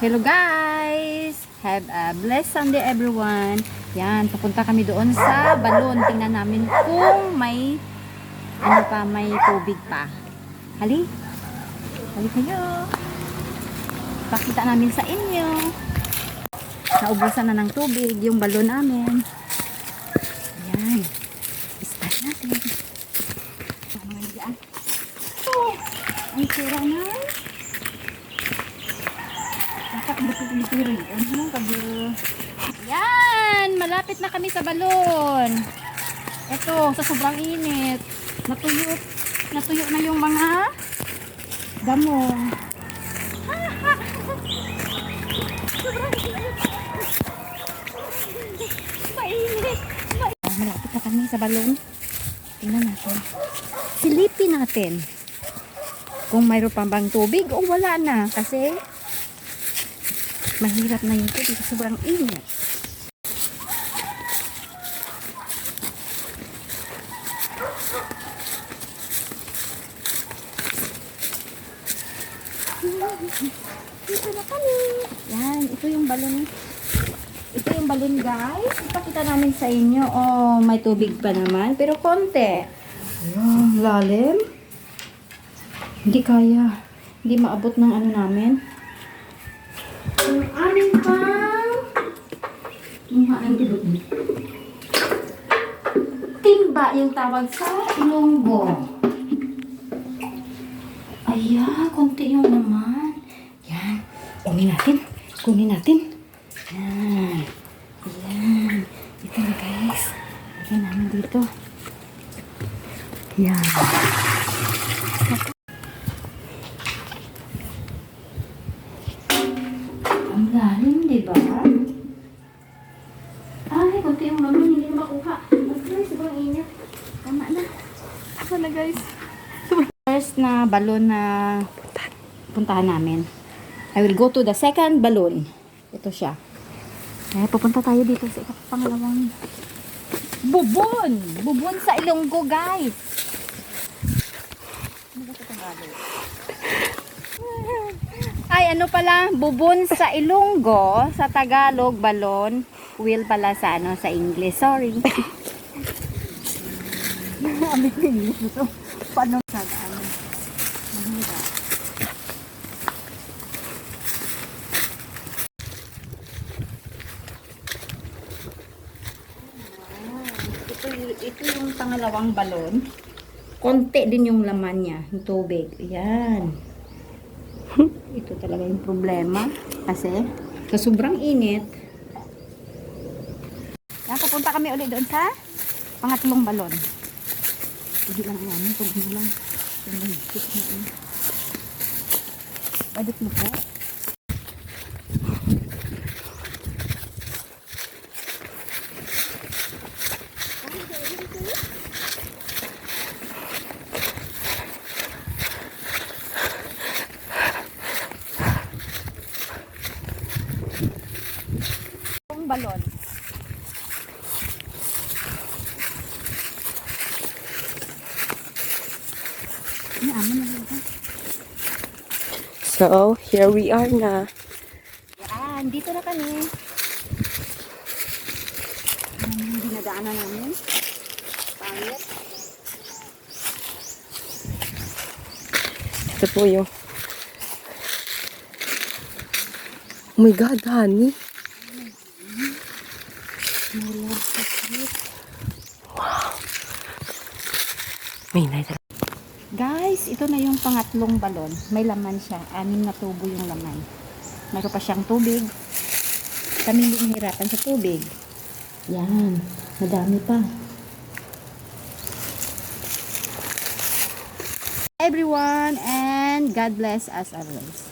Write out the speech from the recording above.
Hello guys! Have a blessed Sunday everyone. Yan, pupunta kami doon sa balon. Tingnan namin kung may ano pa, may tubig pa. Hali? Hali kayo. Pakita namin sa inyo. Naubusan na ng tubig yung balon namin. Yan. Start natin. Ano nga dyan? Oh, ang sira na. Yan! Malapit na kami sa balon. Ito, sa sobrang init. Natuyo, natuyo na yung mga damo. Mainit. Malapit na kami sa balon. Tingnan natin. Silipin natin kung mayroon pa bang tubig o wala na kasi mahirap na yung tubig sobrang init. Dito na kami. Yan ito yung balon ito yung balon guys. Ipakita namin sa inyo. Oh may tubig pa naman pero konti. Ayan, lalim. Hindi kaya. Hindi maabot ng ano namin yung aming pang mukha ng bilog timba yung tawag sa ilonggo Aya, konti yung naman. Yan. Kunin natin. Kunin natin. Yan. Yan. Ito na guys. Lagyan namin dito. Yan. Ang lalim, di ba? Ay, konti yung naman. Hindi na makuha. Ay, sobrang init. Tama na. Tama na guys. First na balon na puntahan namin. I will go to the second balloon. Ito siya. Eh, pupunta tayo dito sa pangalawang bubon. Bubon sa Ilonggo, guys. Ano ba ito? Ay, ano pala? Bubon sa Ilonggo, sa Tagalog, balon. Wheel pala sa ano, sa English. Sorry. Ano yung English ito? Paano sa ano? Mahirap. Ito, ito yung pangalawang balon. Konti din yung laman niya, yung tubig. Ayan. Ito talaga yung problema. Kasi, sa sobrang init, yan, pupunta kami ulit doon sa pangatlong balon. Hindi lang yan, tubig mo lang. Badit mo po. Balon. Na. So, here we are na. Yan, dito na kami. Yung dinadaanan namin. Pangit. Ito po yung... Oh my God, honey. May night. Guys, ito na yung pangatlong balon. May laman siya. Anim na tubo yung laman. Mayroon pa siyang tubig. Kami hindi nahirapan sa tubig. Yan. Madami pa. Everyone and God bless us always.